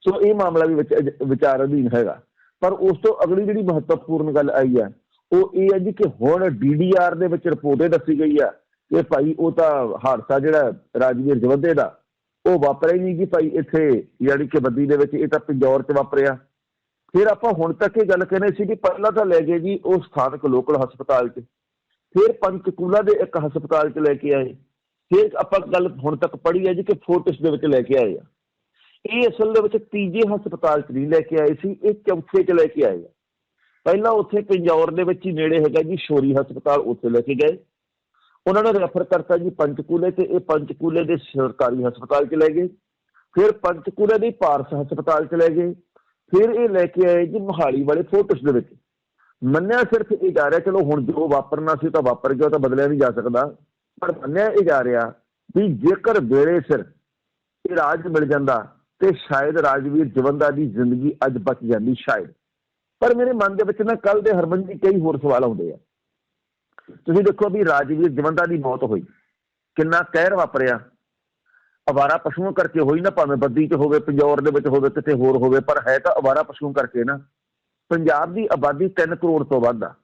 ਸੋ ਇਹ ਮਾਮਲਾ ਵੀ ਵਿੱਚ ਵਿਚਾਰ ਅਧੀਨ ਹੈਗਾ। ਪਰ ਉਸ ਤੋਂ ਅਗਲੀ ਜਿਹੜੀ ਮਹੱਤਵਪੂਰਨ ਗੱਲ ਆਈ ਹੈ ਉਹ ਇਹ ਹੈ ਜੀ ਕਿ ਹੁਣ ਡੀਡੀਆਰ ਦੇ ਵਿੱਚ ਰਿਪੋਰਟ ਇਹ ਦੱਸੀ ਗਈ ਆ ਕਿ ਭਾਈ, ਉਹ ਤਾਂ ਹਾਦਸਾ ਜਿਹੜਾ ਰਾਜਵੀਰ ਜਵੱਦੇ ਦਾ ਉਹ ਵਾਪਰਿਆ ਹੀ ਨਹੀਂ ਜੀ ਭਾਈ ਇੱਥੇ, ਯਾਨੀ ਕਿ ਬੱਦੀ ਦੇ ਵਿੱਚ, ਇਹ ਤਾਂ ਪਿੰਜੌਰ 'ਚ ਵਾਪਰਿਆ। ਫਿਰ ਆਪਾਂ ਹੁਣ ਤੱਕ ਇਹ ਗੱਲ ਕਹਿੰਦੇ ਸੀ ਕਿ ਪਹਿਲਾਂ ਤਾਂ ਲੈ ਗਏ ਜੀ ਉਹ ਸਥਾਨਕ ਲੋਕਲ ਹਸਪਤਾਲ 'ਚ। ਫਿਰ ਪੰਚਕੂਲਾ ਦੇ ਇੱਕ ਹਸਪਤਾਲ 'ਚ ਲੈ ਕੇ ਆਏ। ਫਿਰ ਆਪਾਂ ਗੱਲ ਹੁਣ ਤੱਕ ਪੜ੍ਹੀ ਹੈ ਜੀ ਕਿ ਫੋਰਟਿਸ ਦੇ ਵਿੱਚ ਲੈ ਕੇ ਆਏ ਆ। ਇਹ ਅਸਲ ਦੇ ਵਿੱਚ ਤੀਜੇ ਹਸਪਤਾਲ 'ਚ ਨਹੀਂ ਲੈ ਕੇ ਆਏ ਸੀ, ਇਹ ਚੌਥੇ 'ਚ ਲੈ ਕੇ ਆਏ ਆ। ਪਹਿਲਾਂ ਉੱਥੇ ਪਿੰਜੌਰ ਦੇ ਵਿੱਚ ਹੀ ਨੇੜੇ ਹੈਗਾ ਜੀ, ਸ਼ੋਰੀ ਹਸਪਤਾਲ, ਉੱਥੇ ਲੈ ਕੇ ਗਏ। ਉਹਨਾਂ ਨੇ ਰੈਫਰ ਕਰਤਾ ਜੀ ਪੰਚਕੂਲੇ ਤੇ ਇਹ ਪੰਚਕੂਲੇ ਦੇ ਸਰਕਾਰੀ ਹਸਪਤਾਲ 'ਚ ਲੈ ਗਏ। ਫਿਰ ਪੰਚਕੂਲੇ ਦੇ ਪਾਰਸ ਹਸਪਤਾਲ 'ਚ ਲੈ ਗਏ। ਫਿਰ ਇਹ ਲੈ ਕੇ ਆਏ ਜੀ ਮੋਹਾਲੀ ਵਾਲੇ ਫੋਟੋਸ ਦੇ ਵਿੱਚ। ਮੰਨਿਆ ਸਿਰਫ ਇਹ ਜਾ ਰਿਹਾ, ਚਲੋ ਹੁਣ ਜੋ ਵਾਪਰਨਾ ਸੀ ਤਾਂ ਵਾਪਰ ਗਿਆ, ਉਹ ਤਾਂ ਬਦਲਿਆ ਨਹੀਂ ਜਾ ਸਕਦਾ। ਪਰ ਮੰਨਿਆ ਇਹ ਜਾ ਰਿਹਾ ਵੀ ਜੇਕਰ ਵੇਲੇ ਸਿਰ ਇਹ ਰਾਜ ਮਿਲ ਜਾਂਦਾ ਤੇ ਸ਼ਾਇਦ ਰਾਜਵੀਰ ਜਵੰਦਾ ਦੀ ਜ਼ਿੰਦਗੀ ਅੱਜ ਬਚ ਜਾਂਦੀ ਸ਼ਾਇਦ। ਪਰ ਮੇਰੇ ਮਨ ਦੇ ਵਿੱਚ ਨਾ ਕੱਲ ਦੇ ਹਰਮਨ ਜੀ ਕਈ ਹੋਰ ਸਵਾਲ ਆਉਂਦੇ ਆ। ਤੁਸੀਂ ਦੇਖੋ ਵੀ ਰਾਜਵੀਰ ਜਵੰਦਾ ਦੀ ਮੌਤ ਹੋਈ। ਕਿੰਨਾ ਕਹਿਰ ਵਾਪਰਿਆ। ਅਵਾਰਾ ਪਸ਼ੂਆਂ ਕਰਕੇ ਹੋਈ ਨਾ, ਭਾਵੇਂ ਬੱਦੀ 'ਚ ਹੋਵੇ, ਪੰਜੌਰ ਦੇ ਵਿੱਚ ਹੋਵੇ, ਕਿਤੇ ਹੋਰ ਹੋਵੇ, ਪਰ ਹੈ ਤਾਂ ਅਵਾਰਾ ਪਸ਼ੂਆਂ ਕਰਕੇ ਨਾ। ਪੰਜਾਬ ਦੀ ਆਬਾਦੀ 3 ਕਰੋੜ ਤੋਂ ਵੱਧ ਆ।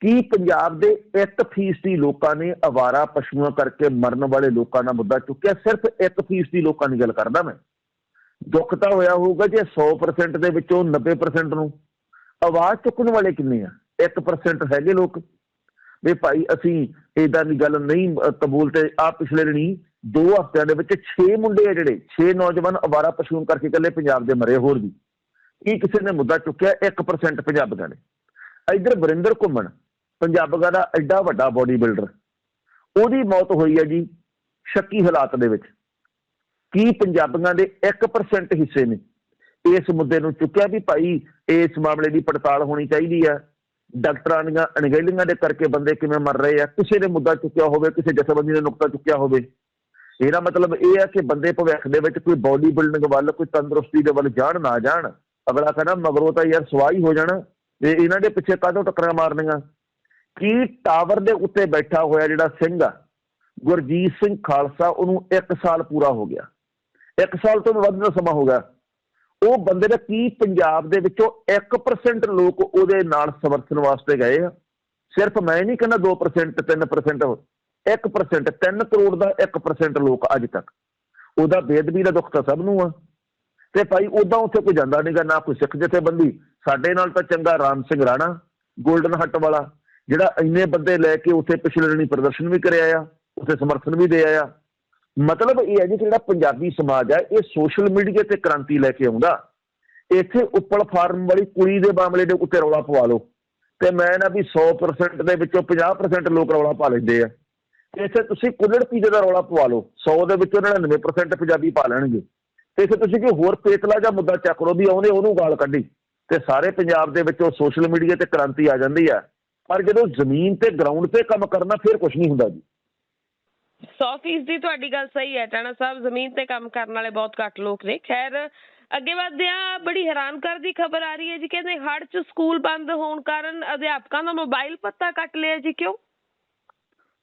ਕੀ ਪੰਜਾਬ ਦੇ 1% ਲੋਕਾਂ ਨੇ ਅਵਾਰਾ ਪਸ਼ੂਆਂ ਕਰਕੇ ਮਰਨ ਵਾਲੇ ਲੋਕਾਂ ਦਾ ਮੁੱਦਾ ਚੁੱਕਿਆ? ਸਿਰਫ 1% ਲੋਕਾਂ ਦੀ ਗੱਲ ਕਰਦਾ ਮੈਂ। ਦੁੱਖ ਤਾਂ ਹੋਇਆ ਹੋਊਗਾ ਜੇ 100% ਦੇ ਵਿੱਚੋਂ 90% ਨੂੰ। ਆਵਾਜ਼ ਚੁੱਕਣ ਵਾਲੇ ਕਿੰਨੇ ਆ? 1% ਹੈਗੇ ਲੋਕ। ਵੀ ਭਾਈ ਅਸੀਂ ਇਦਾਂ ਦੀ ਗੱਲ ਨਹੀਂ ਕਬੂਲ ਤੇ ਆ ਪਿਛਲੇ ਦਿਨੀ ਦੋ ਹਫ਼ਤਿਆਂ ਦੇ ਵਿੱਚ 6 ਮੁੰਡੇ ਆ ਜਿਹੜੇ 6 ਨੌਜਵਾਨ ਅਵਾਰਾ ਪਸ਼ੂਆਂ ਕਰਕੇ ਇਕੱਲੇ ਪੰਜਾਬ ਦੇ ਮਰੇ ਹੋਰ ਵੀ। ਕੀ ਕਿਸੇ ਨੇ ਮੁੱਦਾ ਚੁੱਕਿਆ 1% ਪੰਜਾਬੀਆਂ ਨੇ। ਇਧਰ ਵਰਿੰਦਰ ਘੁੰਮਣ, ਪੰਜਾਬੀਆਂ ਦਾ ਐਡਾ ਵੱਡਾ ਬੋਡੀ ਬਿਲਡਰ ਉਹਦੀ ਮੌਤ ਹੋਈ ਹੈ ਜੀ ਸ਼ੱਕੀ ਹਾਲਾਤ ਦੇ ਵਿੱਚ। ਕੀ ਪੰਜਾਬੀਆਂ ਦੇ 1% ਹਿੱਸੇ ਨੇ? ਇਸ ਮੁੱਦੇ ਨੂੰ ਚੁੱਕਿਆ ਵੀ ਭਾਈ ਇਸ ਮਾਮਲੇ ਦੀ ਪੜਤਾਲ ਹੋਣੀ ਚਾਹੀਦੀ ਹੈ ਡਾਕਟਰਾਂ ਦੀਆਂ ਅਣਗਹਿਲੀਆਂ ਦੇ ਕਰਕੇ ਬੰਦੇ ਕਿਵੇਂ ਮਰ ਰਹੇ ਆ, ਕਿਸੇ ਨੇ ਮੁੱਦਾ ਚੁੱਕਿਆ ਹੋਵੇ, ਕਿਸੇ ਜਥੇਬੰਦੀ ਨੇ ਨੁਕਤਾ ਚੁੱਕਿਆ ਹੋਵੇ। ਇਹਦਾ ਮਤਲਬ ਇਹ ਹੈ ਕਿ ਬੰਦੇ ਭਵਿੱਖ ਦੇ ਵਿੱਚ ਕੋਈ ਬਾਡੀ ਬਿਲਡਿੰਗ ਵੱਲ, ਕੋਈ ਤੰਦਰੁਸਤੀ ਦੇ ਵੱਲ ਜਾਣ, ਨਾ ਜਾਣ। ਅਗਲਾ ਕਹਿੰਦਾ ਮਗਰੋਂ ਤਾਂ ਯਾਰ ਸਵਾਈ ਹੋ ਜਾਣਾ, ਤੇ ਇਹਨਾਂ ਦੇ ਪਿੱਛੇ ਕਾਹਦੋਂ ਟੱਕਰਾਂ ਮਾਰਨੀਆਂ? ਕੀ ਟਾਵਰ ਦੇ ਉੱਤੇ ਬੈਠਾ ਹੋਇਆ ਜਿਹੜਾ ਸਿੰਘ ਆ, ਗੁਰਜੀਤ ਸਿੰਘ ਖਾਲਸਾ, ਉਹਨੂੰ 1 ਸਾਲ ਪੂਰਾ ਹੋ ਗਿਆ। 1 ਸਾਲ ਤੋਂ ਵੀ ਵੱਧ ਦਾ ਸਮਾਂ ਹੋ ਗਿਆ। ਉਹ ਬੰਦੇ ਦਾ ਕੀ ਪੰਜਾਬ ਦੇ ਵਿੱਚੋਂ 1% ਲੋਕ ਉਹਦੇ ਨਾਲ ਸਮਰਥਨ ਵਾਸਤੇ ਗਏ ਆ। ਸਿਰਫ ਮੈਂ ਨਹੀਂ ਕਹਿੰਦਾ 2% 3% 1% 3 ਕਰੋੜ ਦਾ 1% ਲੋਕ ਅੱਜ ਤੱਕ। ਉਹਦਾ ਬੇਦਬੀ ਦਾ ਦੁੱਖ ਤਾਂ ਸਭ ਨੂੰ ਆ। ਤੇ ਭਾਈ ਉਦਾਂ ਉੱਥੇ ਕੋਈ ਜਾਂਦਾ ਨਹੀਂਗਾ ਨਾ ਕੋਈ ਸਿੱਖ ਜਥੇਬੰਦੀ। ਸਾਡੇ ਨਾਲ ਤਾਂ ਚੰਗਾ ਰਾਮ ਸਿੰਘ ਰਾਣਾ 골ਡਨ ਹੱਟ ਵਾਲਾ, ਜਿਹੜਾ ਇੰਨੇ ਬੰਦੇ ਲੈ ਕੇ ਉੱਥੇ ਪਿਛਲੇ ਦਿਨੀ ਪ੍ਰਦਰਸ਼ਨ ਵੀ ਕਰਿਆ ਆ, ਉੱਥੇ ਸਮਰਥਨ ਵੀ ਦੇ ਆਇਆ। ਮਤਲਬ ਇਹ ਹੈ ਜੀ ਕਿ ਜਿਹੜਾ ਪੰਜਾਬੀ ਸਮਾਜ ਹੈ, ਇਹ ਸੋਸ਼ਲ ਮੀਡੀਆ ਤੇ ਕ੍ਰਾਂਤੀ ਲੈ ਕੇ ਆਉਂਦਾ। ਇੱਥੇ ਉੱਪਲ ਫਾਰਮ ਵਾਲੀ ਕੁੜੀ ਦੇ ਮਾਮਲੇ ਦੇ ਉੱਤੇ ਰੌਲਾ ਪਵਾ ਲਓ। ਤੇ ਮੈਂ ਨਾ ਵੀ 100% ਦੇ ਵਿੱਚੋਂ 50% ਲੋਕ ਰੌਲਾ ਪਾ ਲੈਂਦੇ ਆ। ਇੱਥੇ ਤੁਸੀਂ ਕੁੱਲੜ ਪੀਜੇ ਦਾ ਰੌਲਾ ਪਵਾ ਲਓ। 100 ਦੇ ਵਿੱਚੋਂ 99% ਪੰਜਾਬੀ ਪਾ ਲੈਣਗੇ। ਤੇ ਇੱਥੇ ਤੁਸੀਂ ਕੋਈ ਹੋਰ ਪੇਤਲਾ ਜਾਂ ਮੁੱਦਾ ਚੱਕ ਲਓ ਵੀ ਉਹਨੇ ਉਹਨੂੰ ਗਾਲ ਕੱਢੀ, ਤੇ ਸਾਰੇ ਪੰਜਾਬ ਦੇ ਵਿੱਚੋਂ ਸੋਸ਼ਲ ਮੀਡੀਆ ਤੇ ਕ੍ਰਾਂਤੀ ਆ ਜਾਂਦੀ ਆ। ਪਰ ਜਦੋਂ ਜ਼ਮੀਨ ਤੇ ਗਰਾਊਂਡ ਤੇ ਕੰਮ ਕਰਨਾ, ਫਿਰ ਕੁਝ ਨਹੀਂ ਹੁੰਦਾ ਜੀ। 100% ਦੀ ਤੁਹਾਡੀ ਗੱਲ ਸਹੀ ਹੈ, ਟਾਣਾ ਸਾਹਿਬ ਜ਼ਮੀਨ ਤੇ ਕੰਮ ਕਰਨ ਵਾਲੇ ਬਹੁਤ ਘੱਟ ਲੋਕ ਨੇ। ਖੈਰ, ਅੱਗੇ ਵਧਦੇ ਆ ਬੜੀ ਹੈਰਾਨ ਕਰ ਖਬਰ ਆ ਰਹੀ ਹੈ ਜੀ, ਕਹਿੰਦੇ ਹੜ੍ਹ ਚ ਸਕੂਲ ਬੰਦ ਹੋਣ ਕਾਰਨ ਅਧਿਆਪਕਾਂ ਦਾ ਮੋਬਾਈਲ ਪੱਤਾ ਕੱਟ ਲਿਆ ਜੀ, ਕਿਉਂ?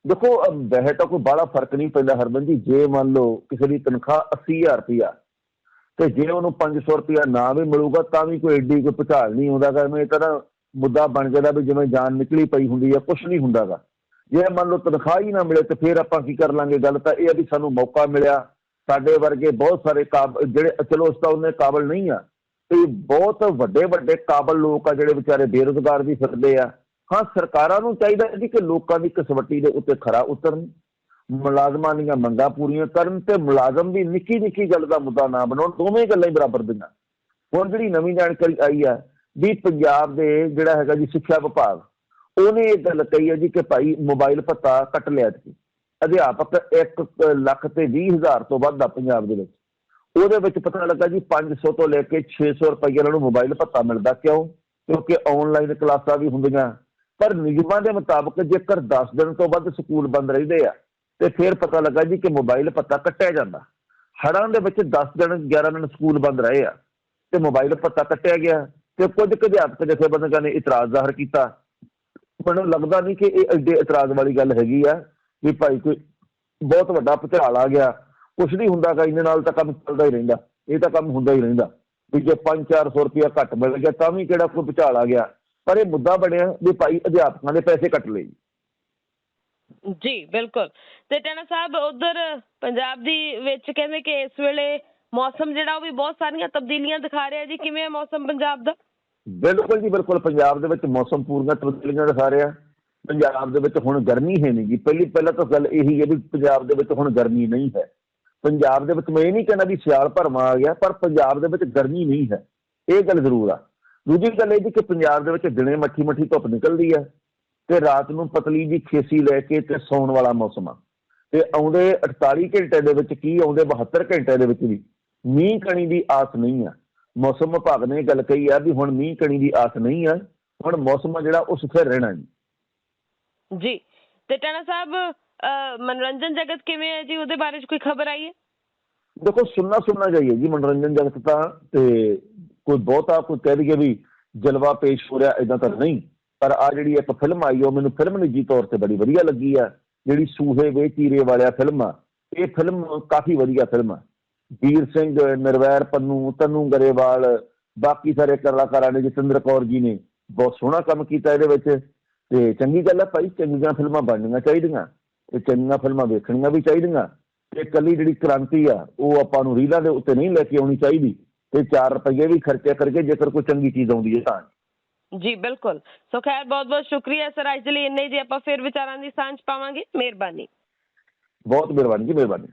ਦੇਖੋ ਵੈਸੇ ਤਾਂ ਕੋਈ ਬਾਹਲਾ ਫ਼ਰਕ ਨਹੀਂ ਪੈਂਦਾ ਹਰਮਨ ਜੀ, ਜੇ ਮੰਨ ਲਓ ਕਿਸੇ ਦੀ ਤਨਖਾਹ 80000 ਰੁਪਇਆ ਤੇ ਜੇ ਉਹਨੂੰ 500 ਰੁਪਇਆ ਨਾ ਵੀ ਮਿਲੂਗਾ, ਤਾਂ ਵੀ ਕੋਈ ਏਡੀ ਕੋਈ ਭੁਚਾਲ ਨਹੀਂ ਆਉਂਦਾ ਗਾ। ਐਵੇਂ ਤਾਂ ਨਾ ਮੁੱਦਾ ਬਣ ਜਾਂਦਾ ਵੀ ਜਿਵੇਂ ਜਾਨ ਨਿਕਲੀ ਪਈ ਹੁੰਦੀ ਆ ਕੁਝ ਨਹੀਂ ਹੁੰਦਾਗਾ। ਜੇ ਮੰਨ ਲਓ ਤਨਖਾਹ ਹੀ ਨਾ ਮਿਲੇ ਤੇ ਫਿਰ ਆਪਾਂ ਕੀ ਕਰ ਲਾਂਗੇ? ਗੱਲ ਤਾਂ ਇਹ ਆ ਵੀ ਸਾਨੂੰ ਮੌਕਾ ਮਿਲਿਆ। ਸਾਡੇ ਵਰਗੇ ਬਹੁਤ ਸਾਰੇ ਕਾਬ, ਜਿਹੜੇ, ਚਲੋ ਉਸ ਤਾਂ ਉਹਨੇ ਕਾਬਲ ਨਹੀਂ ਆ। ਤੇ ਬਹੁਤ ਵੱਡੇ ਵੱਡੇ ਕਾਬਲ ਲੋਕ ਆ ਜਿਹੜੇ ਵਿਚਾਰੇ ਬੇਰੁਜ਼ਗਾਰ ਵੀ ਫਿਰਦੇ ਆ। ਹਾਂ, ਸਰਕਾਰਾਂ ਨੂੰ ਚਾਹੀਦਾ ਜੀ ਕਿ ਲੋਕਾਂ ਦੀ ਕਸਵੱਟੀ ਦੇ ਉੱਤੇ ਖਰਾ ਉਤਰਨ, ਮੁਲਾਜ਼ਮਾਂ ਦੀਆਂ ਮੰਗਾਂ ਪੂਰੀਆਂ ਕਰਨ ਤੇ ਮੁਲਾਜ਼ਮ ਵੀ ਨਿੱਕੀ ਨਿੱਕੀ ਗੱਲ ਦਾ ਮੁੱਦਾ ਨਾ ਬਣਾਉਣ। ਦੋਵੇਂ ਗੱਲਾਂ ਹੀ ਬਰਾਬਰ ਦੀਆਂ। ਹੁਣ ਜਿਹੜੀ ਨਵੀਂ ਜਾਣਕਾਰੀ ਆਈ ਆ ਵੀ ਪੰਜਾਬ ਦੇ ਜਿਹੜਾ ਹੈਗਾ ਜੀ ਸਿੱਖਿਆ ਵਿਭਾਗ ਉਹਨੇ ਇਹ ਗੱਲ ਕਹੀ ਹੈ ਜੀ ਕਿ ਭਾਈ ਮੋਬਾਈਲ ਭੱਤਾ ਕੱਟ ਲਿਆ ਜੀ ਅਧਿਆਪਕ 1 ਲੱਖ ਤੇ 20 ਹਜ਼ਾਰ ਤੋਂ ਵੱਧ ਆ ਪੰਜਾਬ ਦੇ ਵਿੱਚ। ਉਹਦੇ ਵਿੱਚ ਪਤਾ ਲੱਗਾ ਜੀ 500 ਤੋਂ ਲੈ ਕੇ 600 ਰੁਪਏ ਇਹਨਾਂ ਨੂੰ ਮੋਬਾਈਲ ਭੱਤਾ ਮਿਲਦਾ ਕਿਉਂ? ਕਿਉਂਕਿ ਆਨਲਾਈਨ ਕਲਾਸਾਂ ਵੀ ਹੁੰਦੀਆਂ। ਪਰ ਨਿਯਮਾਂ ਦੇ ਮੁਤਾਬਕ ਜੇਕਰ 10 ਦਿਨ ਤੋਂ ਵੱਧ ਸਕੂਲ ਬੰਦ ਰਹਿੰਦੇ ਆ, ਤੇ ਫਿਰ ਪਤਾ ਲੱਗਾ ਜੀ ਕਿ ਮੋਬਾਈਲ ਭੱਤਾ ਕੱਟਿਆ ਜਾਂਦਾ। ਹੜਾਂ ਦੇ ਵਿੱਚ 10 ਦਿਨ 11 ਦਿਨ ਸਕੂਲ ਬੰਦ ਰਹੇ ਆ, ਤੇ ਮੋਬਾਈਲ ਭੱਤਾ ਕੱਟਿਆ ਗਿਆ। ਤੇ ਕੁਝ ਕੁ ਅਧਿਆਪਕ ਜਥੇਬੰਦੀਆਂ ਨੇ ਇਤਰਾਜ਼ ਜ਼ਾਹਰ ਕੀਤਾ ਮੈਨੂੰ ਲੱਗਦਾ ਨਹੀਂ ਕਿ ਇਹ ਐਡੇ ਇਤਰਾਜ਼ ਵਾਲੀ ਗੱਲ ਹੈਗੀ ਆ ਵੀ ਭਾਈ ਕੋਈ ਬਹੁਤ ਵੱਡਾ ਭੁਚਾਲ ਆ ਗਿਆ। ਕੁਛ ਨਹੀਂ ਹੁੰਦਾਗਾ ਇਹਦੇ ਨਾਲ ਤਾਂ ਕੰਮ ਚੱਲਦਾ ਹੀ ਰਹਿੰਦਾ। ਇਹ ਤਾਂ ਕੰਮ ਹੁੰਦਾ ਹੀ ਰਹਿੰਦਾ। ਵੀ ਜੇ 5-400 ਰੁਪਇਆ ਘੱਟ ਮਿਲ ਗਿਆ, ਤਾਂ ਵੀ ਕਿਹੜਾ ਕੋਈ ਭੁਚਾਲ ਆ ਗਿਆ। ਪਰ ਇਹ ਮੁੱਦਾ ਬਣਿਆ ਵੀ ਭਾਈ ਅਧਿਆਪਕਾਂ ਦੇ ਪੈਸੇ ਕੱਟ ਲਏ। ਜੀ ਜੀ ਬਿਲਕੁਲ। ਤੇ ਟੈਣਾ ਸਾਹਿਬ, ਉਧਰ ਪੰਜਾਬ ਦੀ ਵਿੱਚ ਕਹਿੰਦੇ ਕਿ ਇਸ ਵੇਲੇ ਮੌਸਮ ਜਿਹੜਾ ਉਹ ਵੀ ਬਹੁਤ ਸਾਰੀਆਂ ਤਬਦੀਲੀਆਂ ਦਿਖਾ ਰਿਹਾ ਜੀ। ਕਿਵੇਂ ਹੈ ਮੌਸਮ ਪੰਜਾਬ ਦਾ? ਬਿਲਕੁਲ ਜੀ ਬਿਲਕੁਲ, ਪੰਜਾਬ ਦੇ ਵਿੱਚ ਮੌਸਮ ਪੂਰੀਆਂ ਤਬਦੀਲੀਆਂ ਦਿਖਾ ਰਿਹਾ ਪੰਜਾਬ ਦੇ ਵਿੱਚ ਹੁਣ ਗਰਮੀ ਹੈ ਨਹੀਂ ਜੀ ਪਹਿਲੀ, ਪਹਿਲਾਂ ਤਾਂ ਗੱਲ ਇਹੀ ਹੈ ਵੀ ਪੰਜਾਬ ਦੇ ਵਿੱਚ ਹੁਣ ਗਰਮੀ ਨਹੀਂ ਹੈ। ਪੰਜਾਬ ਦੇ ਵਿੱਚ ਮੈਂ ਇਹ ਨਹੀਂ ਕਹਿੰਦਾ ਵੀ ਸਿਆਲ ਭਰਮਾ ਆ ਗਿਆ, ਪਰ ਪੰਜਾਬ ਦੇ ਵਿੱਚ ਗਰਮੀ ਨਹੀਂ ਹੈ। ਇਹ ਗੱਲ ਜ਼ਰੂਰ ਆ। ਦੂਜੀ ਗੱਲ ਇਹ ਜੀ ਕਿ ਪੰਜਾਬ ਦੇ ਵਿੱਚ ਦਿਨੇ ਮੱਠੀ ਮੱਠੀ ਧੁੱਪ ਨਿਕਲਦੀ ਹੈ ਤੇ ਰਾਤ ਨੂੰ ਪਤਲੀ ਜੀ ਖੇਸੀ ਲੈ ਕੇ ਤੇ ਸੌਣ ਵਾਲਾ ਮੌਸਮ ਆ। ਤੇ ਆਉਂਦੇ 48 ਘੰਟੇ ਦੇ ਵਿੱਚ ਕੀ, ਆਉਂਦੇ 72 ਘੰਟੇ ਦੇ ਵਿੱਚ ਵੀ ਮੀਂਹ ਕਣੀ ਦੀ ਆਸ ਨਹੀਂ ਆ। ਮੌਸਮ ਵਿਭਾਗ ਨੇ ਗੱਲ ਕਹੀ ਆ ਵੀ ਹੁਣ ਮੀਂਹ ਕਣੀ ਦੀ ਆਸ ਨਹੀਂ ਆ ਹੁਣ ਮੌਸਮ ਆ ਜਿਹੜਾ ਉਹ ਸਥਿਰ ਰਹਿਣਾ ਜੀ। ਜੀ ਤੇ ਟੈਣਾ ਸਾਹਿਬ ਮਨੋਰੰਜਨ ਜਗਤ ਕਿਵੇਂ ਹੈ ਜੀ? ਉਹਦੇ ਬਾਰੇ 'ਚ ਕੋਈ ਖਬਰ ਆਈ ਹੈ? ਦੇਖੋ ਸੁਣਨਾ ਸੁਣਨਾ ਜਾਈਏ ਜੀ ਮਨੋਰੰਜਨ ਜਗਤ ਤਾਂ ਤੇ ਕੋਈ ਬਹੁਤਾ ਕੋਈ ਕਹਿ ਦਈਏ ਵੀ ਜਲਵਾ ਪੇਸ਼ ਹੋ ਰਿਹਾ ਇਦਾਂ ਤਾਂ ਨਹੀਂ। ਪਰ ਆ ਜਿਹੜੀ ਇੱਕ ਫਿਲਮ ਆਈ ਉਹ ਮੈਨੂੰ ਫਿਲਮ ਨਿੱਜੀ ਤੌਰ ਤੇ ਬੜੀ ਵਧੀਆ ਲੱਗੀ ਆ। ਜਿਹੜੀ ਸੂਹੇ ਵੇ ਚੀਰੇ ਵਾਲਿਆ ਫਿਲਮ ਆ। ਇਹ ਫਿਲਮ ਕਾਫੀ ਵਧੀਆ ਫਿਲਮ ਆ। ਵੀਰ ਸਿੰਘ ਨਿਰਵੈਰ ਪੰਨੂ ਤਨੂ ਗਰੇਵਾਲ ਬਾਕੀ ਸਾਰੇ ਕਲਾਕਾਰਾਂ ਨੇ ਜਤਿੰਦਰ ਕੌਰ ਜੀ ਨੇ ਬਹੁਤ ਸੋਹਣਾ ਕੰਮ ਕੀਤਾ ਇਹਦੇ ਵਿੱਚ। ਤੇ ਚੰਗੀ ਗੱਲ ਹੈ ਭਾਈ ਚੰਗੀਆਂ ਫਿਲਮਾਂ ਬਣਨੀਆਂ ਚਾਹੀਦੀਆਂ। ਤੇ ਚੰਗੀਆਂ ਫਿਲਮਾਂ ਵੇਖਣੀਆਂ ਵੀ ਚਾਹੀਦੀਆਂ। ਤੇ ਕੱਲੀ ਜਿਹੜੀ ਕ੍ਰਾਂਤੀ ਆ ਉਹ ਆਪਾਂ ਨੂੰ ਰੀਲਾਂ ਦੇ ਉੱਤੇ ਨਹੀਂ ਲੈ ਕੇ ਆਉਣੀ ਚਾਹੀਦੀ। ਤੇ 4 ਰੁਪਏ ਵੀ ਖਰਚਿਆ ਕਰਕੇ ਜੇਕਰ ਕੋਈ ਚੰਗੀ ਚੀਜ਼ ਆਉਂਦੀ ਹੈ ਤਾਂ। ਜੀ ਬਿਲਕੁਲ। ਸੋ ਖੈਰ ਬਹੁਤ ਬਹੁਤ ਸ਼ੁਕਰੀਆ ਸਰ। ਅੱਜ ਦੇ ਲਈ ਇੰਨੇ ਜੀ ਆਪਾਂ ਫਿਰ ਵਿਚਾਰਾਂ ਦੀ ਸਾਂਝ ਪਾਵਾਂਗੇ। ਮਿਹਰਬਾਨੀ। ਬਹੁਤ ਮਿਹਰਬਾਨੀ ਜੀ ਮਿਹਰਬਾਨੀ।